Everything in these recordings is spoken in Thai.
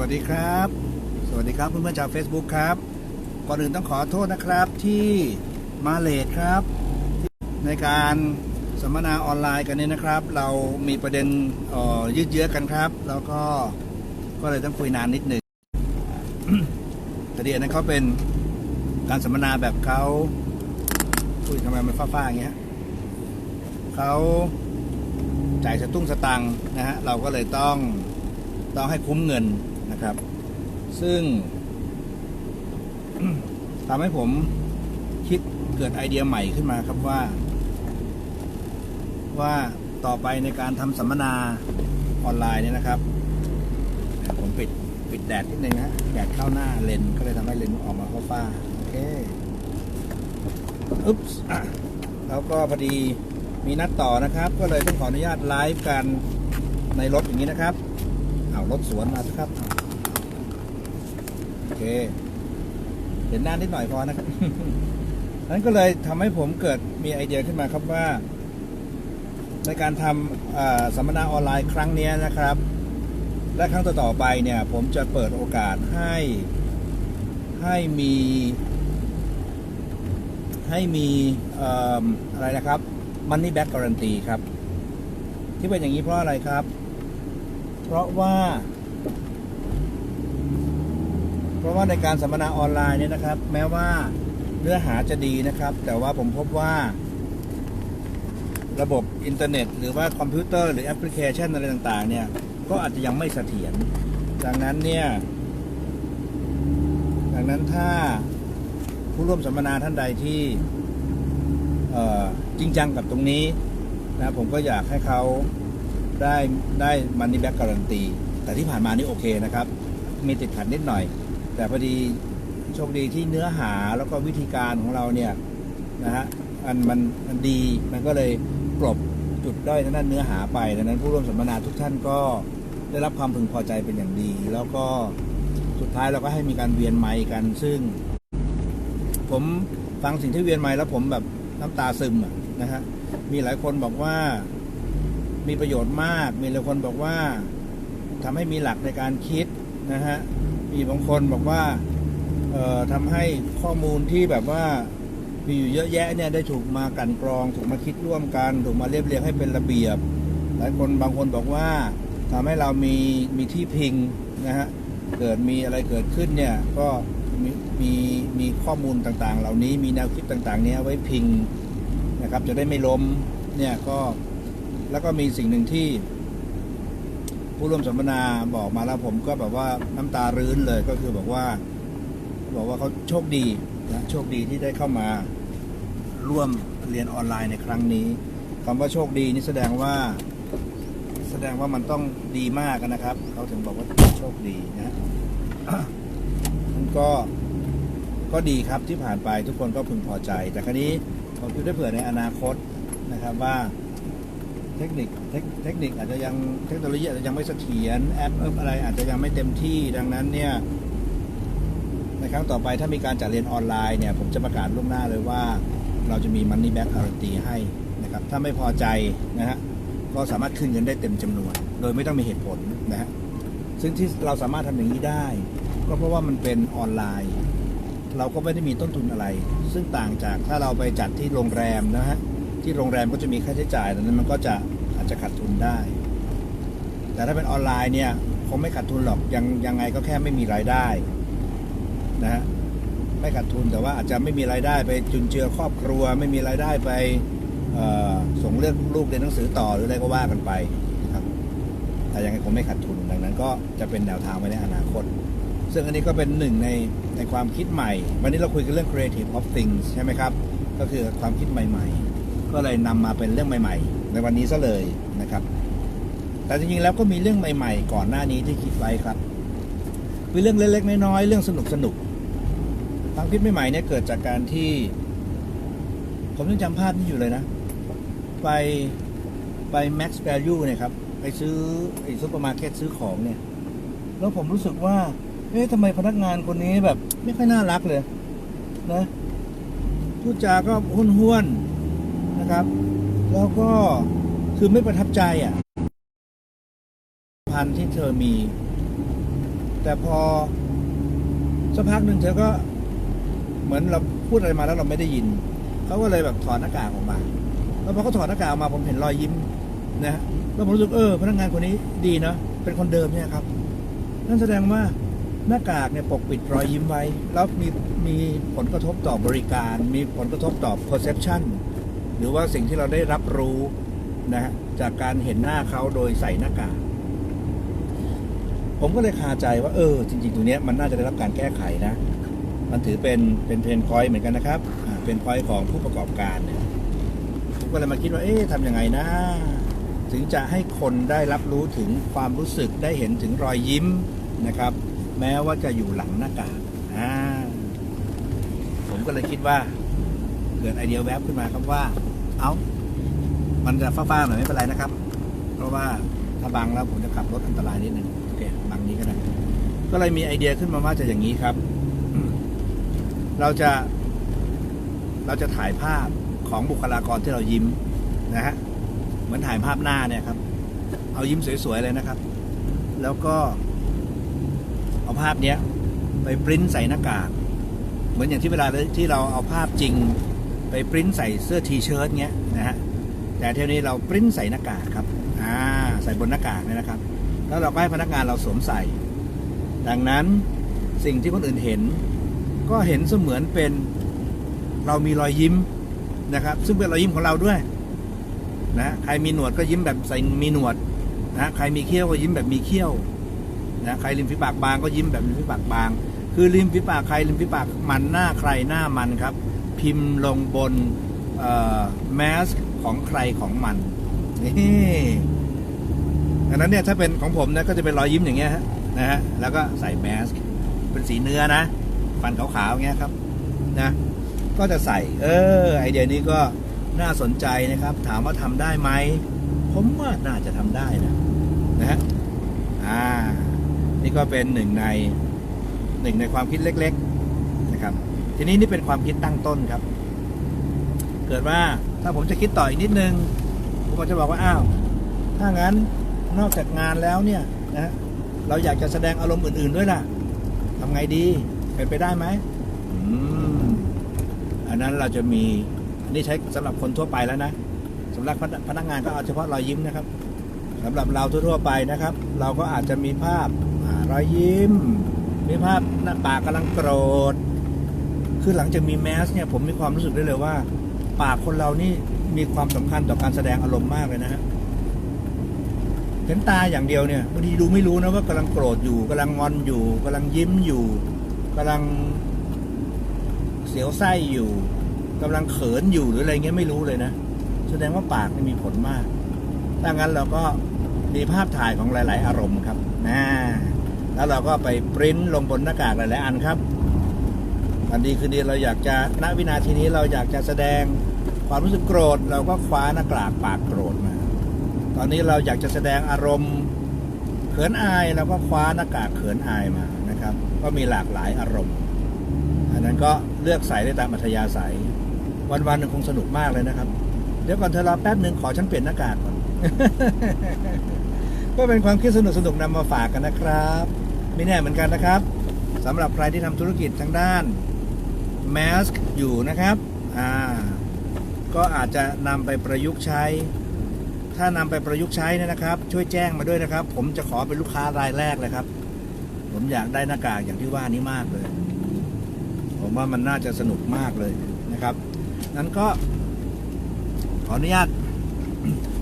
วัสดีครับ สวัสดีครับเพื่อนๆชาว Facebook ครับ ก่อนอื่นต้องขอโทษนะครับที่มาเลทครับ ในการสัมมนาออนไลน์กันนี้นะครับ เรามีประเด็นออยืดเยื้อกันครับ แล้วก็ก็เลยต้องคุยนานนิดหนึ่งแต่ดีอันนั้นเขาเป็นการสัมมนาแบบเขาคุยทำไมมันฟ้าๆอย่างเงี้ยเขาจ่ายสตุ้งสตังค์นะฮะเราก็เลยต้องต้องให้คุ้มเงิน นะครับ ซึ่งทำให้ผมคิดเกิดไอเดียใหม่ขึ้นมาครับว่า ว่าต่อไปในการทำสัมมนาออนไลน์เนี่ยนะครับ ผมปิดปิดแดดนิดนึงนะแดดเข้าหน้าเลนก็เลยทำให้เลนออกมาเข้าฟ้าโอเคอุ๊บส์แล้วก็พอดีมีนัดต่อนะครับ ก็เลยต้องขออนุญาตไลฟ์กันในรถอย่างนี้นะครับ เอารถสวนมาสิครับโอเค เห็นหน้านิดหน่อยพอนะครับนั้นก็เลยทำให้ผมเกิดมีไอเดียขึ้นมาครับว่า ในการทำสัมมนาออนไลน์ครั้งนี้นะครับ และครั้งต่อๆไปเนี่ย ผมจะเปิดโอกาสให้ให้มีให้มีอมอะไรนะครับ Money Back Guarantee ครับ ที่เป็นอย่างนี้เพราะอะไรครับ เพราะว่า เพราะว่าในการสัมมนาออนไลน์เนี่ยนะครับ แม้ว่าเนื้อหาจะดีนะครับ แต่ว่าผมพบว่า ระบบอินเทอร์เน็ต หรือว่าคอมพิวเตอร์หรือแอปพลิเคชันอะไรต่าง ๆ เนี่ย ก็อาจจะยังไม่เสถียรดังนั้นเนี่ย ดังนั้นถ้าผู้ร่วมสัมมนาท่านใดที่จริงจังกับตรงนี้นะผมก็อยากให้เขา ได้ได้มันนี่แบ็กการันตี แต่ที่ผ่านมานี่โอเคนะครับ มีติดขัดนิดหน่อย แต่พอดีโชคดีที่เนื้อหาแล้วก็วิธีการของเราเนี่ยนะฮะอันมันมันดีมันก็เลยกลบจุดด้อยทางด้านเนื้อหาไปดังนั้นผู้ร่วมสัมมนาทุกท่านก็ได้รับความพึงพอใจเป็นอย่างดี แล้วก็สุดท้ายเราก็ให้มีการเวียนไมค์กัน ซึ่ง ผมฟังสิ่งที่เวียนไมค์แล้วผมแบบน้ำตาซึมนะฮะมีหลายคนบอกว่า มีประโยชน์มาก มีหลายคนบอกว่าทำให้มีหลักในการคิดนะฮะ มีบางคนบอกว่าเอ่อทำให้ข้อมูลที่แบบว่ามีอยู่เยอะแยะเนี่ยได้ถูกมากันกรอง ถูกมาคิดร่วมกัน ถูกมาเรียบเรียงให้เป็นระเบียบ หลายคนบางคนบอกว่าทำให้เรามีมีที่พิงนะฮะ เกิดมีอะไรเกิดขึ้นเนี่ยก็มีมีมีข้อมูลต่างๆ เหล่านี้มีแนวคิดต่างๆ เนี้ยไว้พิงนะครับจะได้ไม่ล้มเนี่ยก็ แล้วก็มีสิ่งหนึ่งที่ ผู้ร่วมสัมมนาบอกมาแล้วผมก็แบบว่าน้ำตารื้นเลยก็คือบอกว่า บอกว่าเขาโชคดีนะโชคดีที่ได้เข้ามาร่วมเรียนออนไลน์ในครั้งนี้คำว่าโชคดีนี่แสดงว่า แสดงว่ามันต้องดีมากนะครับเขาถึงบอกว่าโชคดีนะมันก็ก็ดีครับที่ผ่านไปทุกคนก็พึงพอใจ แต่ครั้นี้ผมคิดได้เผื่อในอนาคตนะครับว่า เทคนิคเทคเทคนิคอาจจะยังเทคโนโลยีอาจจะยังไม่เสถียรแอปอะไรอาจจะยังไม่เต็มที่ดังนั้นเนี่ยในครั้งต่อไปถ้ามีการจัดเรียนออนไลน์เนี่ยผมจะประกาศล่วงหน้าเลยว่า เราจะมี Money Back Guarantee ให้นะครับถ้าไม่พอใจนะฮะก็สามารถขึ้นเงินได้เต็มจำนวน โดยไม่ต้องมีเหตุผลนะฮะซึ่งที่เราสามารถทำอย่างนี้ได้ ก็เพราะว่ามันเป็นออนไลน์ เราก็ไม่ได้มีต้นทุนอะไร ซึ่งต่างจากถ้าเราไปจัดที่โรงแรมนะฮะ ที่โรงแรมก็จะมีค่าใช้จ่ายดังนั้นมันก็จะอาจจะขาดทุนได้ แต่ถ้าเป็นออนไลน์เนี่ยคงไม่ขาดทุนหรอกยังยังไงก็แค่ไม่มีรายได้นะฮะไม่ขาดทุนแต่ว่าอาจจะไม่มีรายได้ไปจุนเจือครอบครัว ไม่มีรายได้ไปส่งเลือกลูกเรียนหนังสือต่อหรืออะไรก็ว่ากันไปนะครับแต่ยังไงคงไม่ขาดทุนดังนั้น ก็จะเป็นแนวทางไว้ในอนาคต ซึ่งอันนี้ก็เป็นหนึ่งในในความคิดใหม่ วันนี้เราคุยกันเรื่อง creative of things ใช่ไหมครับ ก็คือความคิดใหม่ ๆ ก็เลยนำมาเป็นเรื่องใหม่ ๆ ในวันนี้ซะเลยนะครับ แต่จริงๆแล้วก็มีเรื่องใหม่ ๆ ก่อนหน้านี้ที่คิดไว้ครับเป็นเรื่องเล็กๆน้อยๆเรื่องสนุกๆความคิดใหม่ๆเนี่ยเกิดจากการที่ ผมยังจำภาพนี้อยู่เลยนะ ไปไป Max Value เนี่ยครับ ไปซื้อไอ้ซุปเปอร์มาร์เก็ตซื้อของเนี่ย แล้วผมรู้สึกว่า เอ๊ะทำไมพนักงานคนนี้แบบ ไม่ค่อยน่ารักเลย นะพูดจาก็ห้วนๆนะครับ แล้วก็คือไม่ประทับใจอะพันที่เธอมี แต่พอสักพักหนึ่งเธอก็เหมือนเราพูดอะไรมาแล้วเราไม่ได้ยิน เขาก็เลยแบบถอดหน้ากากออกมา แล้วพอเขาถอดหน้ากากออกมาผมเห็นรอยยิ้มนะฮะแล้วผมรู้สึกเออพนักงานคนนี้ดีเนาะเป็นคนเดิมเนี่ยครับ นั่นแสดงว่าหน้ากากเนี่ยปกปิดรอยยิ้มไว้ แล้วมีมีผลกระทบต่อบริการ มีผลกระทบต่อ perception หรือว่าสิ่งที่เราได้รับรู้นะจากการเห็นหน้าเขาโดยใส่หน้ากากผมก็เลยคาใจว่าเออ จริง ๆ ตรงเนี้ยมันน่าจะได้รับการแก้ไขนะ มันถือเป็นเป็นเพนพอยต์เหมือนกันนะครับเป็นพอยต์ของผู้ประกอบการเนี่ยผมก็เลยมาคิดว่าเอ๊ะทำยังไงนะ ถึงจะให้คนได้รับรู้ถึงความรู้สึกได้เห็นถึงรอยยิ้มนะครับ แม้ว่าจะอยู่หลังหน้ากากผมก็เลยคิดว่า เกิดไอเดียแวบขึ้นมาครับว่า เอา้า มันจะฟ้าๆหน่อยไม่เป็นไรนะครับ เพราะว่าถ้าบังแล้วผมจะขับรถอันตรายนิดนึงโอเคบังนี้ก็ได้ ก็เลยมีไอเดียขึ้นมาว่าจะอย่างนี้ครับ เราจะ เราจะถ่ายภาพของบุคลากรที่เรายิ้มนะฮะ เหมือนถ่ายภาพหน้าเนี่ยครับ เอายิ้มสวยๆเลยนะครับ แล้วก็ เอาภาพเนี้ย ไปปริ้นใส่หน้ากาก เหมือนอย่างที่เวลาที่เราเอาภาพจริง ไปปริ้นใส่เสื้อทีเชิ้ตเงี้ยนะฮะแต่เที่ยวนี้เราปริ้นใส่หน้ากากครับอ่าใส่บนหน้ากากเนี่ยนะครับ แล้วเราก็ให้พนักงานเราสวมใส่ ดังนั้นสิ่งที่คนอื่นเห็น ก็เห็นเสมือนเป็นเรามีรอยยิ้มนะครับ ซึ่งเป็นรอยยิ้มของเราด้วยนะใครมีหนวดก็ยิ้มแบบใส่มีหนวดนะใครมีเขี้ยวก็ยิ้มแบบมีเขี้ยวนะใครริมฝีปากบางก็ยิ้มแบบริมฝีปากบาง คือริมฝีปากใครริมฝีปากมันหน้าใครหน้ามันครับ พิมพ์ลงบนแมสของใครของมันนี่ดังนั้นเนี่ยถ้าเป็นของผมนะก็จะเป็นรอยยิ้มอย่างเงี้ยฮะนะฮะแล้วก็ใส่แมสเป็นสีเนื้อนะ ฟันขาวๆอย่างเงี้ยครับนะก็จะใส่ เออ ไอเดียนี้ก็น่าสนใจนะครับ ถามว่าทำได้ไหมผมว่าน่าจะทำได้นะนะฮะอ่า นี่ก็เป็นหนึ่งในหนึ่งในความคิดเล็ก ๆ นะครับ ทีนี้นี่เป็นความคิดตั้งต้นครับ เกิดว่าถ้าผมจะคิดต่ออีกนิดนึง ผมก็จะบอกว่าอ้าวถ้างั้นนอกจากงานแล้วเนี่ยนะเราอยากจะแสดงอารมณ์อื่น ๆด้วยล่ะทำไงดีเป็นไปได้ไหมอืมอันนั้นเราจะมีอันนี้ใช้สำหรับคนทั่วไปแล้วนะสำหรับพนักงานก็เอาเฉพาะรอยยิ้มนะครับสำหรับเราทั่วๆไปนะครับ เราก็อาจจะมีภาพรอยยิ้ม มีภาพหน้าปากกำลังโกรธ คือหลังจากมีแมสเนี่ยผมมีความรู้สึกได้เลยว่า ปากคนเรานี่มีความสำคัญต่อการแสดงอารมณ์มากเลยนะฮะเห็นตาอย่างเดียวเนี่ยบางทีดูไม่รู้นะว่ากำลังโกรธอยู่กำลังงอนอยู่กำลังยิ้มอยู่กำลังเสียวไส้อยู่กำลังเขินอยู่หรืออะไรเงี้ยไม่รู้เลยนะแสดงว่าปากมันมีผลมากถ้างั้นเราก็มีภาพถ่ายของหลาย ๆ อารมณ์ครับนะแล้วเราก็ไปปริ้นลงบนหน้ากากหลาย ๆ อันครับ วันดีคืนดีเราอยากจะณวินาทีนี้เราอยากจะแสดงความรู้สึกโกรธ เราก็คว้าหน้ากากปากโกรธมาตอนนี้เราอยากจะแสดงอารมณ์เขินอายเราก็คว้าหน้ากากเขินอายมานะครับ ก็มีหลากหลายอารมณ์ อันนั้นก็เลือกใส่ได้ตามอัธยาศัย วันวันๆหนึ่งคงสนุกมากเลยนะครับ เดี๋ยวก่อนเธอรอแป๊บหนึ่งขอฉันเปลี่ยนหน้ากากก่อนก็เป็นความคิดสนุกสนุกๆนำมาฝากกันนะครับ ไม่แน่เหมือนกันนะครับสำหรับใครที่ทำธุรกิจทางด้าน แมสอยู่นะครับอ่าก็อาจจะนำไปประยุกต์ใช้ ถ้านำไปประยุกต์ใช้เนยนะครับ ช่วยแจ้งมาด้วยนะครับ ผมจะขอเป็นลูกค้ารายแรกเลยครับ ผมอยากได้หน้ากากอย่างที่ว่านี้มากเลย ผมว่ามันน่าจะสนุกมากเลยนะครับ นั้นก็ ขออนุญาต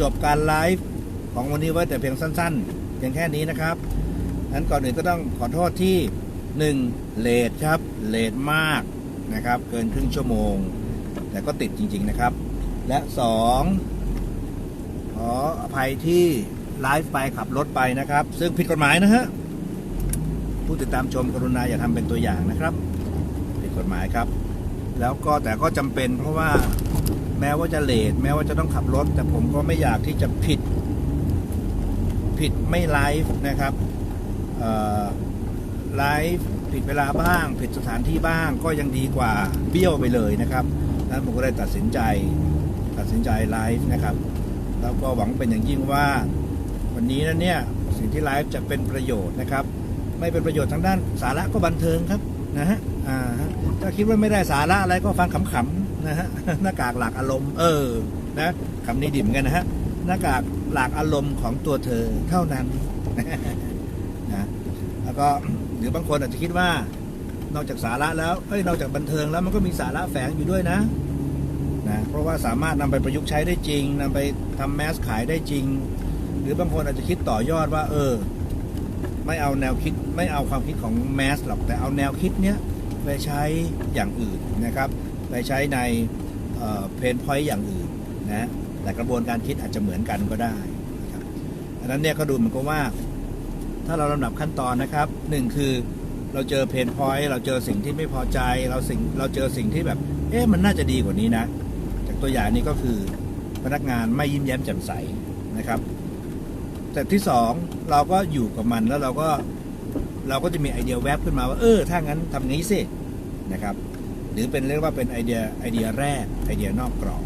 จบการไลฟ์ของวันนี้ไว้แต่เพียงสั้นๆเพียงแค่นี้นะครับนั้นก่อนอื่นก็ต้องขอโทษที่ 1. เลทครับ เลทมาก นะครับ เกินครึ่งชั่วโมง แต่ก็ติดจริงๆนะครับ และ 2. ขออภัยที่ไลฟ์ไปขับรถไปนะครับ ซึ่งผิดกฎหมายนะฮะผู้ติดตามชมกรุณาอย่าทำเป็นตัวอย่างนะครับ ผิดกฎหมายครับ แล้วก็แต่ก็จำเป็นเพราะว่าแม้ว่าจะเลทแม้ว่าจะต้องขับรถ แต่ผมก็ไม่อยากที่จะผิด ผิดไม่ไลฟ์นะครับ ไลฟ์ผิดเวลาบ้าง ผิดสถานที่บ้างก็ยังดีกว่าเบี้ยวไปเลยนะครับนั้นผมก็ได้ตัดสินใจตัดสินใจไลฟ์นะครับ แล้วก็หวังเป็นอย่างยิ่งว่า วันนี้นั้นเนี่ยสิ่งที่ไลฟ์จะเป็นประโยชน์นะครับ ไม่เป็นประโยชน์ทางด้านสาระก็บันเทิงครับนะฮะอ่าฮะถ้าคิดว่าไม่ได้สาระอะไรก็ฟังขำๆนะฮะหน้ากากหลากอารมณ์ เออนะคำนี้ดิ่มกันนะฮะหน้ากากหลากอารมณ์ของตัวเธอเท่านั้นนะแล้วก็ หรือบางคนอาจจะคิดว่า นอกจากสาระแล้วเอ้ยนอกจากบันเทิงแล้วมันก็มีสาระแฝงอยู่ด้วยนะนะเพราะว่าสามารถนำไปประยุกต์ใช้ได้จริงนำไปทำแมสขายได้จริง หรือบางคนอาจจะคิดต่อยอดว่า เออ ไม่เอาแนวคิดไม่เอาความคิดของแมสหรอกแต่เอาแนวคิดเนี้ยไปใช้อย่างอื่นนะครับไปใช้ในเพนพอยต์อย่างอื่นนะแต่กระบวนการคิดอาจจะเหมือนกันก็ได้นะครับอันนั้นเนี่ยก็ดูเหมือนกับว่า ถ้าเราลำดับขั้นตอนนะครับหนึ่งคือเราเจอเพนพอยต์เราเจอสิ่งที่ไม่พอใจ เราสิ่งเราเจอสิ่งที่แบบ เอ๊ะมันน่าจะดีกว่านี้นะ จากตัวอย่างนี้ก็คือพนักงานไม่ยิ้มแย้มแจ่มใสนะครับแต่ที่สองเราก็อยู่กับมันแล้วเราก็เราก็จะมีไอเดียแวบขึ้นมาว่าเออถ้างั้นทำงี้สินะครับ หรือเป็นเรียกว่าเป็นไอเดียไอเดียแรกไอเดียนอกกรอบ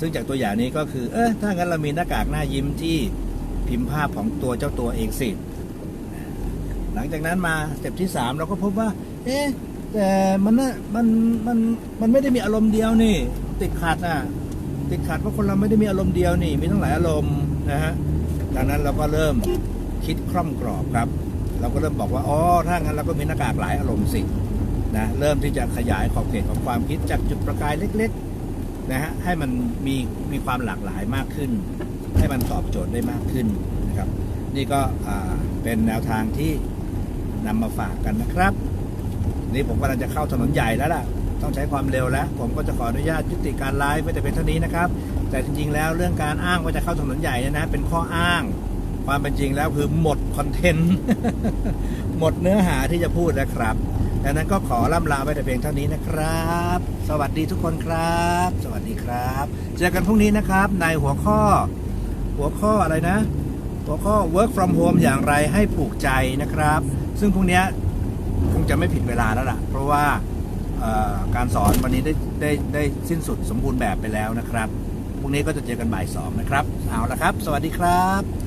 ซึ่งจากตัวอย่างนี้ก็คือ เออถ้างั้นเรามีหน้ากากหน้ายิ้มที่พิมพ์ภาพของตัวเจ้าตัวเองสิ หลังจากนั้นมาสเต็ปที่สามเราก็พบว่า เอ๊ะแต่มันน่ะมันมันมันไม่ได้มีอารมณ์เดียวนี่ ติดขัดอะติดขัดเพราะคนเราไม่ได้มีอารมณ์เดียวนี่ มีตั้งหลายอารมณ์นะฮะดังนั้นเราก็เริ่มคิดคล่อมกรอบครับ เราก็เริ่มบอกว่าอ๋อถ้างั้นเราก็มีหน้ากากหลายอารมณ์สินะเริ่มที่จะขยายขอบเขตของความคิดจากจุดประกายเล็กๆนะฮะให้มันมีมีความหลากหลายมากขึ้น ให้มันตอบโจทย์ได้มากขึ้นนะครับ นี่ก็เป็นแนวทางที่ นำมาฝากกันนะครับ นี่ผมกำลังจะเข้าถนนใหญ่แล้วล่ะ ต้องใช้ความเร็วแล้ว ผมก็จะขออนุญาตยุติการไลฟ์ไว้แต่เป็นเท่านี้นะครับ แต่จริงๆแล้วเรื่องการอ้างว่าจะเข้าถนนใหญ่เนี่ยนะ เป็นข้ออ้าง ความเป็นจริงแล้วคือหมดคอนเทนต์ หมดเนื้อหาที่จะพูดนะครับดังนั้นก็ขอล่ำลาไว้แต่เพียงเท่านี้นะครับ สวัสดีทุกคนครับ สวัสดีครับ เจอกันพรุ่งนี้นะครับ ในหัวข้อ หัวข้ออะไรนะ หัวข้อ work from home อย่างไรให้ผูกใจนะครับ ซึ่งพวกนี้คงจะไม่ผิดเวลาแล้วล่ะ เพราะว่าการสอนวันนี้ได้ได้ได้สิ้นสุดสมบูรณ์แบบไปแล้วนะครับพรุ่งนี้ก็จะเจอกันบ่ายสองนะครับ เอาละครับ สวัสดีครับ